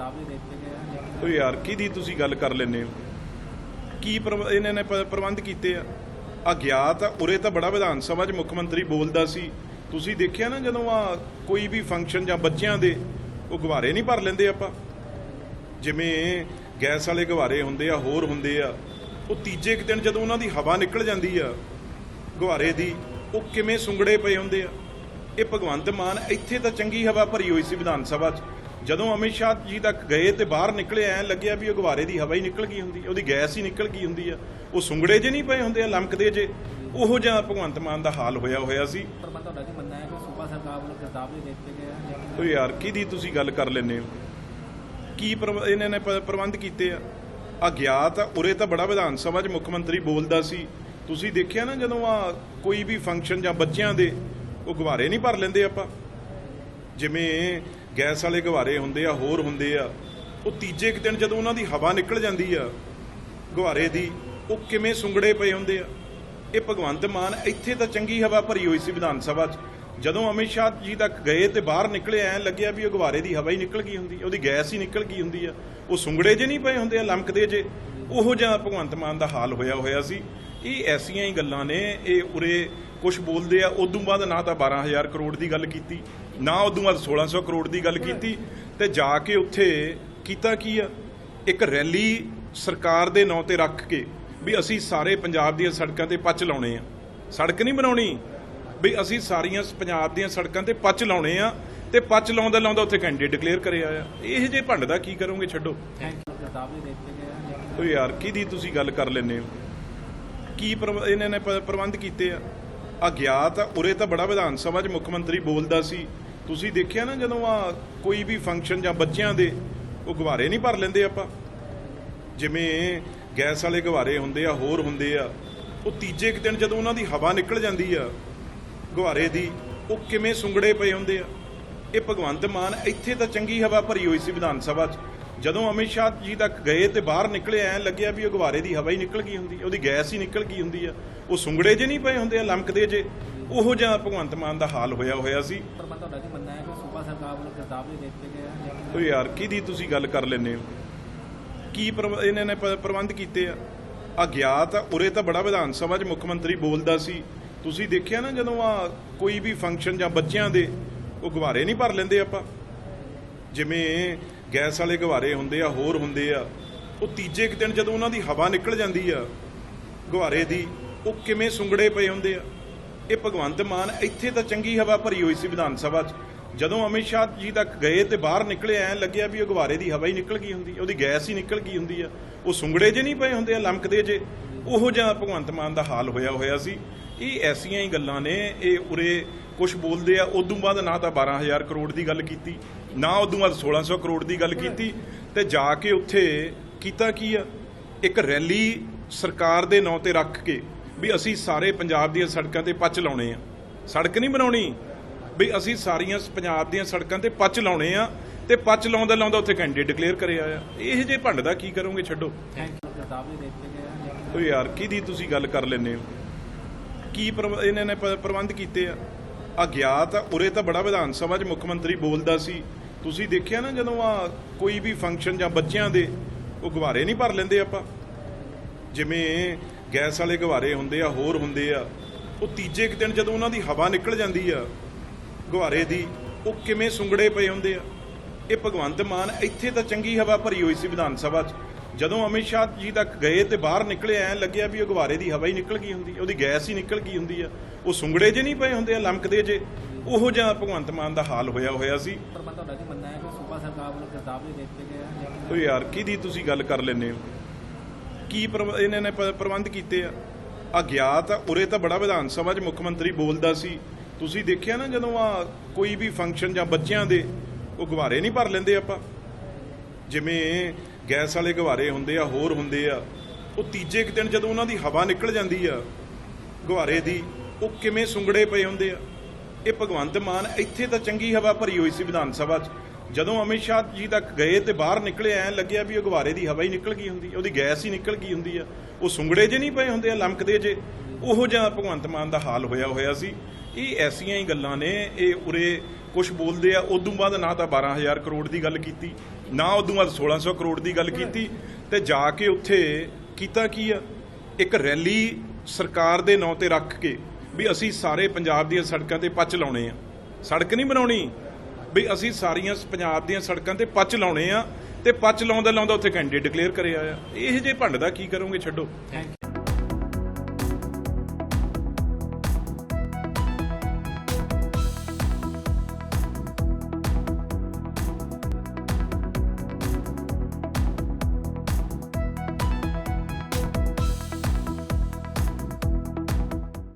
ਕਿਤਾਬ ਵੀ ਗਏ ਆ, ਲੇਕਿਨ ਉਹ ਯਾਰ, ਕਿਹਦੀ ਤੁਸੀਂ ਗੱਲ ਕਰ ਲੈਂਦੇ ਹੋ? ਕੀ ਪ੍ਰਬ- ਇਹਨਾਂ ਨੇ ਪ- ਪ੍ਰਬੰਧ ਕੀਤੇ ਆ? ਅਗਿਆਤ ਆ, ਉਰੇ ਤਾਂ ਬੜਾ ਵਿਧਾਨ ਸਭਾ 'ਚ ਮੁੱਖ ਮੰਤਰੀ ਬੋਲਦਾ ਸੀ। ਤੁਸੀਂ ਦੇਖਿਆ ਨਾ ਜਦੋਂ ਆ ਕੋਈ ਵੀ ਫੰਕਸ਼ਨ ਜਾਂ ਬੱਚਿਆਂ ਦੇ, ਉਹ ਗੁਬਾਰੇ ਨਹੀਂ ਭਰ ਲੈਂਦੇ ਆਪਾਂ? ਜਿਵੇਂ ਗੈਸ ਵਾਲੇ ਗੁਬਾਰੇ ਹੁੰਦੇ ਆ, ਹੋਰ ਹੁੰਦੇ ਆ। ਉਹ ਤੀਜੇ ਕੁ ਦਿਨ ਜਦੋਂ ਉਹਨਾਂ ਦੀ ਹਵਾ ਨਿਕਲ ਜਾਂਦੀ ਆ, ਗੁਬਾਰੇ ਦੀ, ਉਹ ਕਿਵੇਂ ਸੁੰਗੜੇ ਪਏ ਹੁੰਦੇ ਆ? ਇਹ ਭਗਵੰਤ ਮਾਨ ਇੱਥੇ ਤਾਂ ਚੰਗੀ ਹਵਾ ਭਰੀ ਹੋਈ ਸੀ ਵਿਧਾਨ ਸਭਾ 'ਚ। ਜਦੋਂ ਅਮਿਤ ਸ਼ਾਹ ਜੀ ਤੱਕ ਗਏ ਤੇ ਬਾਹਰ ਨਿਕਲੇ ਐ ਲੱਗਿਆ ਵੀ ਉਹ ਗੁਬਾਰੇ ਦੀ ਹਵਾ ਹੀ ਨਿਕਲ ਗਈ ਹੁੰਦੀ ਉਹਦੀ ਗੈਸ ਹੀ ਨਿਕਲ ਗਈ ਹੁੰਦੀ ਆ। ਉਹ ਸੁੰਗੜੇ ਜੇ ਨਹੀਂ ਪਏ ਹੁੰਦੇ ਆ ਲਮਕਦੇ ਜੇ। ਉਹੋ ਜਿਹਾ ਭਗਵੰਤ ਮਾਨ ਦਾ ਹਾਲ ਹੋਇਆ ਹੋਇਆ ਸੀ। ਪਰ ਮੈਂ ਤੁਹਾਡਾ ਕੀ ਮੰਨਣਾ ਹੈ ਕਿ ਸੂਬਾ ਸਰਕਾਰ ਵੱਲੋਂ ਕਿਤਾਬ ਵੀ ਦੇਖ ਕੇ ਗਏ ਆ ਉਹ ਯਾਰ ਕਿਹਦੀ ਤੁਸੀਂ ਗੱਲ ਕਰ ਲੈਂਦੇ ਹੋ? ਕੀ ਪ੍ਰਬ- ਇਹਨਾਂ ਨੇ ਪ੍ਰਬੰਧ ਕੀਤੇ ਆ? ਅਗਿਆਤ ਆ ਉਰੇ ਤਾਂ ਬੜਾ ਵਿਧਾਨ ਸਭਾ 'ਚ ਮੁੱਖ ਮੰਤਰੀ ਬੋਲਦਾ ਸੀ। ਤੁਸੀਂ ਦੇਖਿਆ ਨਾ ਜਦੋਂ ਆ ਕੋਈ ਵੀ ਫੰਕਸ਼ਨ ਜਾਂ ਬੱਚਿਆਂ ਦੇ ਉਹ ਗੁਬਾਰੇ ਨਹੀਂ ਭਰ ਲੈਂਦੇ ਆਪਾਂ? ਜਿਵੇਂ ਗੈਸ ਵਾਲੇ ਗੁਬਾਰੇ ਹੁੰਦੇ ਆ, ਹੋਰ ਹੁੰਦੇ ਆ, ਉਹ ਤੀਜੇ ਕੁ ਦਿਨ ਜਦੋਂ ਉਹਨਾਂ ਦੀ ਹਵਾ ਨਿਕਲ ਜਾਂਦੀ ਆ, ਗੁਬਾਰੇ ਦੀ, ਉਹ ਕਿਵੇਂ ਸੁੰਗੜੇ ਪਏ ਹੁੰਦੇ ਆ? ਇਹ ਭਗਵੰਤ ਮਾਨ ਇੱਥੇ ਤਾਂ ਚੰਗੀ ਹਵਾ ਭਰੀ ਹੋਈ ਸੀ ਵਿਧਾਨ ਸਭਾ 'ਚ। ਜਦੋਂ ਅਮਿਤ ਸ਼ਾਹ ਜੀ ਤੱਕ ਗਏ ਤੇ ਬਾਹਰ ਨਿਕਲੇ, ਐ ਲੱਗਿਆ ਵੀ ਉਹ ਗੁਬਾਰੇ ਦੀ ਹਵਾ ਹੀ ਨਿਕਲ ਗਈ ਹੁੰਦੀ, ਉਹਦੀ ਗੈਸ ਹੀ ਨਿਕਲ ਗਈ ਹੁੰਦੀ ਆ। ਉਹ ਸੁੰਗੜੇ ਜੇ ਨਹੀਂ ਪਏ ਹੁੰਦੇ ਆ, ਲਮਕਦੇ ਜੇ। ਉਹੋ ਜਿਹਾ ਭਗਵੰਤ ਮਾਨ ਦਾ ਹਾਲ ਹੋਇਆ ਹੋਇਆ ਸੀ। ਇਹ ਐਸੀਆਂ ਹੀ ਗੱਲਾਂ ਨੇ, ਇਹ ਉਰੇ ਕੁਝ ਬੋਲਦੇ ਆ, ਉਦੋਂ ਬਾਅਦ ਨਾ ਤਾਂ 12000 ਕਰੋੜ ਦੀ ਗੱਲ ਕੀਤੀ, ਨਾ ਉਦੋਂ ਬਾਅਦ 1600 ਕਰੋੜ ਦੀ ਗੱਲ ਕੀਤੀ, ਤੇ ਜਾ ਕੇ ਉੱਥੇ ਕੀਤਾ ਕੀ ਆ? ਇੱਕ ਰੈਲੀ ਸਰਕਾਰ ਦੇ ਨਾਂ ਤੇ ਰੱਖ ਕੇ ਵੀ ਅਸੀਂ ਸਾਰੇ ਪੰਜਾਬ ਦੀਆਂ ਸੜਕਾਂ ਤੇ ਪੱਚ ਲਾਉਣੇ ਆ। ਸੜਕ ਨਹੀਂ ਬਣਾਉਣੀ, ਵੀ ਅਸੀਂ ਸਾਰੀਆਂ ਪੰਜਾਬ ਦੀਆਂ ਸੜਕਾਂ ਤੇ ਪੱਚ ਲਾਉਣੇ ਆ, ਤੇ ਪੱਚ ਲਾਉਂਦਾ ਲਾਉਂਦਾ ਉੱਥੇ ਕੈਂਡੀਡੇਟ ਡਿਕਲੇਅਰ ਕਰਿਆ ਆ। ਇਹ ਜੇ ਭੰਡ ਦਾ ਕੀ ਕਰੋਗੇ ਛੱਡੋ? ਥੈਂਕ ਯਾਰ, ਕਿਹਦੀ ਤੁਸੀਂ ਗੱਲ ਕਰ ਲੈਂਦੇ ਹੋ? ਕੀ ਪ੍ਰਬ- ਇਹਨਾਂ ਨੇ ਪ੍ਰਬੰਧ ਕੀਤੇ ਆ? ਆਹ ਗਿਆ ਤਾਂ ਉਰੇ ਤਾਂ ਬੜਾ ਵਿਧਾਨ ਸਭਾ 'ਚ ਮੁੱਖ ਮੰਤਰੀ ਬੋਲਦਾ ਸੀ। ਤੁਸੀਂ ਦੇਖਿਆ ਨਾ ਜਦੋਂ ਆ ਕੋਈ ਵੀ ਫੰਕਸ਼ਨ ਜਾਂ ਬੱਚਿਆਂ ਦੇ, ਉਹ ਗੁਬਾਰੇ ਨਹੀਂ ਭਰ ਲੈਂਦੇ ਆਪਾਂ। ਜਿਵੇਂ ਗੈਸ ਵਾਲੇ ਗੁਬਾਰੇ ਹੁੰਦੇ ਆ, ਹੋਰ ਹੁੰਦੇ ਆ, ਉਹ ਤੀਜੇ ਕੁ ਦਿਨ ਜਦੋਂ ਉਹਨਾਂ ਦੀ ਹਵਾ ਨਿਕਲ ਜਾਂਦੀ ਆ, ਗੁਬਾਰੇ ਦੀ, ਉਹ ਕਿਵੇਂ ਸੁੰਗੜੇ ਪਏ ਹੁੰਦੇ ਆ। ਇਹ ਭਗਵੰਤ ਮਾਨ ਇੱਥੇ ਤਾਂ ਚੰਗੀ ਹਵਾ ਭਰੀ ਹੋਈ ਸੀ ਵਿਧਾਨ ਸਭਾ 'ਚ। ਜਦੋਂ ਅਮਿਤ ਸ਼ਾਹ ਜੀ ਤੱਕ ਗਏ ਤੇ ਬਾਹਰ ਨਿਕਲੇ ਐ ਲੱਗਿਆ ਵੀ ਉਹ ਗੁਬਾਰੇ ਦੀ ਹਵਾ ਹੀ ਨਿਕਲ ਗਈ ਹੁੰਦੀ ਉਹਦੀ ਗੈਸ ਹੀ ਨਿਕਲ ਗਈ ਹੁੰਦੀ ਆ। ਉਹ ਸੁੰਗੜੇ ਜੇ ਨਹੀਂ ਪਏ ਹੁੰਦੇ ਆ ਲਮਕਦੇ ਜੇ। ਉਹੋ ਜਿਹਾ ਭਗਵੰਤ ਮਾਨ ਦਾ ਹਾਲ ਹੋਇਆ ਹੋਇਆ ਸੀ। ਪਰ ਮੈਂ ਤੁਹਾਡਾ ਕੀ ਮੰਨਣਾ ਹੈ ਕਿ ਸੂਬਾ ਸਰਕਾਰ ਵੱਲੋਂ ਕਿਤਾਬ ਵੀ ਦੇਖ ਕੇ ਗਏ ਉਹ ਯਾਰ ਕਿਹਦੀ ਤੁਸੀਂ ਗੱਲ ਕਰ ਲੈਂਦੇ ਹੋ? ਕੀ ਇਹਨਾਂ ਨੇ ਪ੍ਰਬੰਧ ਕੀਤੇ ਆ? ਆ ਉਰੇ ਤਾਂ ਬੜਾ ਵਿਧਾਨ ਸਭਾ 'ਚ ਮੁੱਖ ਮੰਤਰੀ ਬੋਲਦਾ ਸੀ। ਤੁਸੀਂ ਦੇਖਿਆ ਨਾ ਜਦੋਂ ਆ ਕੋਈ ਵੀ ਫੰਕਸ਼ਨ ਜਾਂ ਬੱਚਿਆਂ ਦੇ ਉਹ ਗੁਬਾਰੇ ਨਹੀਂ ਭਰ ਲੈਂਦੇ ਆਪਾਂ। ਜਿਵੇਂ ਗੈਸ ਵਾਲੇ ਗੁਬਾਰੇ ਹੁੰਦੇ ਆ, ਹੋਰ ਹੁੰਦੇ ਆ। ਉਹ ਤੀਜੇ ਕੁ ਦਿਨ ਜਦੋਂ ਉਹਨਾਂ ਦੀ ਹਵਾ ਨਿਕਲ ਜਾਂਦੀ ਆ, ਗੁਬਾਰੇ ਦੀ, ਉਹ ਕਿਵੇਂ ਸੁੰਗੜੇ ਪਏ ਹੁੰਦੇ ਆ। ਇਹ ਭਗਵੰਤ ਮਾਨ ਇੱਥੇ ਤਾਂ ਚੰਗੀ ਹਵਾ ਭਰੀ ਹੋਈ ਸੀ ਵਿਧਾਨ ਸਭਾ 'ਚ। ਜਦੋਂ ਅਮਿਤ ਸ਼ਾਹ ਜੀ ਤੱਕ ਗਏ ਤੇ ਬਾਹਰ ਨਿਕਲੇ, ਐ ਲੱਗਿਆ ਵੀ ਉਹ ਗੁਬਾਰੇ ਦੀ ਹਵਾ ਹੀ ਨਿਕਲ ਗਈ ਹੁੰਦੀ ਉਹਦੀ ਗੈਸ ਹੀ ਨਿਕਲ ਗਈ ਹੁੰਦੀ ਆ। ਉਹ ਸੁੰਗੜੇ ਜੇ ਨਹੀਂ ਪਏ ਹੁੰਦੇ ਆ, ਲਮਕਦੇ ਜੇ। ਉਹੋ ਜਿਹਾ ਭਗਵੰਤ ਮਾਨ ਦਾ ਹਾਲ ਹੋਇਆ ਹੋਇਆ ਸੀ। ਇਹ ਐਸੀਆਂ ਹੀ ਗੱਲਾਂ ਨੇ, ਇਹ ਉਰੇ ਕੁਝ ਬੋਲਦੇ ਆ, ਉਦੋਂ ਬਾਅਦ ਨਾ ਤਾਂ 12000 ਕਰੋੜ ਦੀ ਗੱਲ ਕੀਤੀ। ਨਾ ਉਦੋਂ ਬਾਅਦ 1600 ਕਰੋੜ ਦੀ ਗੱਲ ਕੀਤੀ ਤੇ ਜਾ ਕੇ ਉੱਥੇ ਕੀਤਾ ਕੀ ਆ? ਇੱਕ ਰੈਲੀ ਸਰਕਾਰ ਦੇ ਨਾਂ ਤੇ ਰੱਖ ਕੇ ਵੀ ਅਸੀਂ ਸਾਰੇ ਪੰਜਾਬ ਦੀਆਂ ਸੜਕਾਂ ਤੇ ਪੱਚ ਲਾਉਣੇ ਆ। ਸੜਕ ਨਹੀਂ ਬਣਾਉਣੀ। ਵੀ ਅਸੀਂ ਸਾਰੀਆਂ ਪੰਜਾਬ ਦੀਆਂ ਸੜਕਾਂ ਤੇ ਪੱਚ ਲਾਉਣੇ ਆ ਤੇ ਪੱਚ ਲਾਉਂਦਾ ਲਾਉਂਦਾ ਉੱਥੇ ਕੈਂਡੀਡੇਟ ਡਿਕਲੇਅਰ ਕਰਿਆ ਆ ਇਹ ਜੇ ਭੰਡ ਦਾ ਕੀ ਕਰੋਗੇ ਛੱਡੋ। ਥੈਂਕ ਯੂ ਕਿਤਾਬ ਵੀ ਯਾਰ, ਕਿਹਦੀ ਤੁਸੀਂ ਗੱਲ ਕਰ ਲੈਂਦੇ ਹੋ? ਕੀ ਪ੍ਰਬ- ਇਹਨਾਂ ਨੇ ਪ੍ਰਬੰਧ ਕੀਤੇ ਆ? ਆਹ ਗਿਆ ਤਾਂ ਉਰੇ ਤਾਂ ਬੜਾ ਵਿਧਾਨ ਸਭਾ 'ਚ ਮੁੱਖ ਮੰਤਰੀ ਬੋਲਦਾ ਸੀ। ਤੁਸੀਂ ਦੇਖਿਆ ਨਾ ਜਦੋਂ ਆ ਕੋਈ ਵੀ ਫੰਕਸ਼ਨ ਜਾਂ ਬੱਚਿਆਂ ਦੇ, ਉਹ ਗੁਬਾਰੇ ਨਹੀਂ ਭਰ ਲੈਂਦੇ ਆਪਾਂ। ਜਿਵੇਂ ਗੈਸ ਵਾਲੇ ਗੁਬਾਰੇ ਹੁੰਦੇ ਆ, ਹੋਰ ਹੁੰਦੇ ਆ, ਉਹ ਤੀਜੇ ਕੁ ਦਿਨ ਜਦੋਂ ਉਹਨਾਂ ਦੀ ਹਵਾ ਨਿਕਲ ਜਾਂਦੀ ਆ, ਗੁਬਾਰੇ ਦੀ, ਉਹ ਕਿਵੇਂ ਸੁੰਗੜੇ ਪਏ ਹੁੰਦੇ ਆ। ਇਹ ਭਗਵੰਤ ਮਾਨ ਇੱਥੇ ਤਾਂ ਚੰਗੀ ਹਵਾ ਭਰੀ ਹੋਈ ਸੀ ਵਿਧਾਨ ਸਭਾ 'ਚ। ਜਦੋਂ ਅਮਿਤ ਸ਼ਾਹ ਜੀ ਤੱਕ ਗਏ ਤੇ ਬਾਹਰ ਨਿਕਲੇ ਐ ਲੱਗਿਆ ਵੀ ਉਹ ਗੁਬਾਰੇ ਦੀ ਹਵਾ ਹੀ ਨਿਕਲ ਗਈ ਹੁੰਦੀ ਉਹਦੀ ਗੈਸ ਹੀ ਨਿਕਲ ਗਈ ਹੁੰਦੀ ਆ ਉਹ ਸੁੰਗੜੇ ਜੇ ਨਹੀਂ ਪਏ ਹੁੰਦੇ ਆ ਲਮਕਦੇ ਜੇ। ਉਹੋ ਜਿਹਾ ਭਗਵੰਤ ਮਾਨ ਦਾ ਹਾਲ ਹੋਇਆ ਹੋਇਆ ਸੀ। ਪਰ ਮੈਂ ਤੁਹਾਡਾ ਕੀ ਮੰਨਣਾ ਹੈ ਕਿ ਸੂਬਾ ਸਰਕਾਰ ਵੱਲੋਂ ਕਿਤਾਬ ਦੇਖ ਕੇ ਗਏ ਉਹ ਯਾਰ ਕਿਹਦੀ ਤੁਸੀਂ ਗੱਲ ਕਰ ਲੈਂਦੇ ਹੋ? ਕੀ ਇਹਨਾਂ ਨੇ ਪ੍ਰਬੰਧ ਕੀਤੇ ਆ? ਅਗਿਆਤ ਆ ਉਰੇ ਤਾਂ ਬੜਾ ਵਿਧਾਨ ਸਭਾ 'ਚ ਮੁੱਖ ਮੰਤਰੀ ਬੋਲਦਾ ਸੀ। ਤੁਸੀਂ ਦੇਖਿਆ ਨਾ ਜਦੋਂ ਆ ਕੋਈ ਵੀ ਫੰਕਸ਼ਨ ਜਾਂ ਬੱਚਿਆਂ ਦੇ ਉਹ ਗੁਬਾਰੇ ਨਹੀਂ ਭਰ ਲੈਂਦੇ ਆਪਾਂ। ਜਿਵੇਂ ਗੈਸ ਵਾਲੇ ਗੁਬਾਰੇ ਹੁੰਦੇ ਆ, ਹੋਰ ਹੁੰਦੇ ਆ, ਉਹ ਤੀਜੇ ਕੁ ਦਿਨ ਜਦੋਂ ਉਹਨਾਂ ਦੀ ਹਵਾ ਨਿਕਲ ਜਾਂਦੀ ਆ, ਗੁਬਾਰੇ ਦੀ, ਉਹ ਕਿਵੇਂ ਸੁੰਗੜੇ ਪਏ ਹੁੰਦੇ ਆ? ਇਹ ਭਗਵੰਤ ਮਾਨ ਇੱਥੇ ਤਾਂ ਚੰਗੀ ਹਵਾ ਭਰੀ ਹੋਈ ਸੀ ਵਿਧਾਨ ਸਭਾ 'ਚ। ਜਦੋਂ ਅਮਿਤ ਸ਼ਾਹ ਜੀ ਤੱਕ ਗਏ ਤੇ ਬਾਹਰ ਨਿਕਲੇ, ਐ ਲੱਗਿਆ ਵੀ ਉਹ ਗੁਬਾਰੇ ਦੀ ਹਵਾ ਹੀ ਨਿਕਲ ਗਈ ਹੁੰਦੀ, ਉਹਦੀ ਗੈਸ ਹੀ ਨਿਕਲ ਗਈ ਹੁੰਦੀ ਆ। ਉਹ ਸੁੰਗੜੇ ਜੇ ਨਹੀਂ ਪਏ ਹੁੰਦੇ ਆ, ਲਮਕਦੇ ਜੇ, ਉਹੋ ਜਿਹਾ ਭਗਵੰਤ ਮਾਨ ਦਾ ਹਾਲ ਹੋਇਆ ਹੋਇਆ ਸੀ। ਇਹ ਐਸੀਆਂ ਹੀ ਗੱਲਾਂ ਨੇ, ਇਹ ਉਰੇ ਕੁਝ ਬੋਲਦੇ ਆ, ਉਦੋਂ ਬਾਅਦ ਨਾ ਤਾਂ 12000 ਕਰੋੜ ਦੀ ਗੱਲ ਕੀਤੀ ਨਾ ਉਦੋਂ ਬਾਅਦ 1600 ਕਰੋੜ ਦੀ ਗੱਲ ਕੀਤੀ ਤੇ ਜਾ ਕੇ ਉੱਥੇ ਕੀਤਾ ਕੀ ਆ? ਇੱਕ ਰੈਲੀ ਸਰਕਾਰ ਦੇ ਨਾਂ ਤੇ ਰੱਖ ਕੇ ਵੀ ਅਸੀਂ ਸਾਰੇ ਪੰਜਾਬ ਦੀਆਂ ਸੜਕਾਂ ਤੇ ਪੱਚ ਲਾਉਣੇ ਆ। ਸੜਕ ਨਹੀਂ ਬਣਾਉਣੀ। ਵੀ ਅਸੀਂ ਸਾਰੀਆਂ ਪੰਜਾਬ ਦੀਆਂ ਸੜਕਾਂ ਤੇ ਪੱਚ ਲਾਉਣੇ ਆ ਤੇ ਪੱਚ ਲਾਉਂਦਾ ਲਾਉਂਦਾ ਉੱਥੇ ਕੈਂਡੀਡੇਟ ਡਿਕਲੇਅਰ ਕਰਿਆ ਆ। ਇਹ ਜੇ ਭੰਡ ਦਾ ਕੀ ਕਰੋਗੇ, ਛੱਡੋ।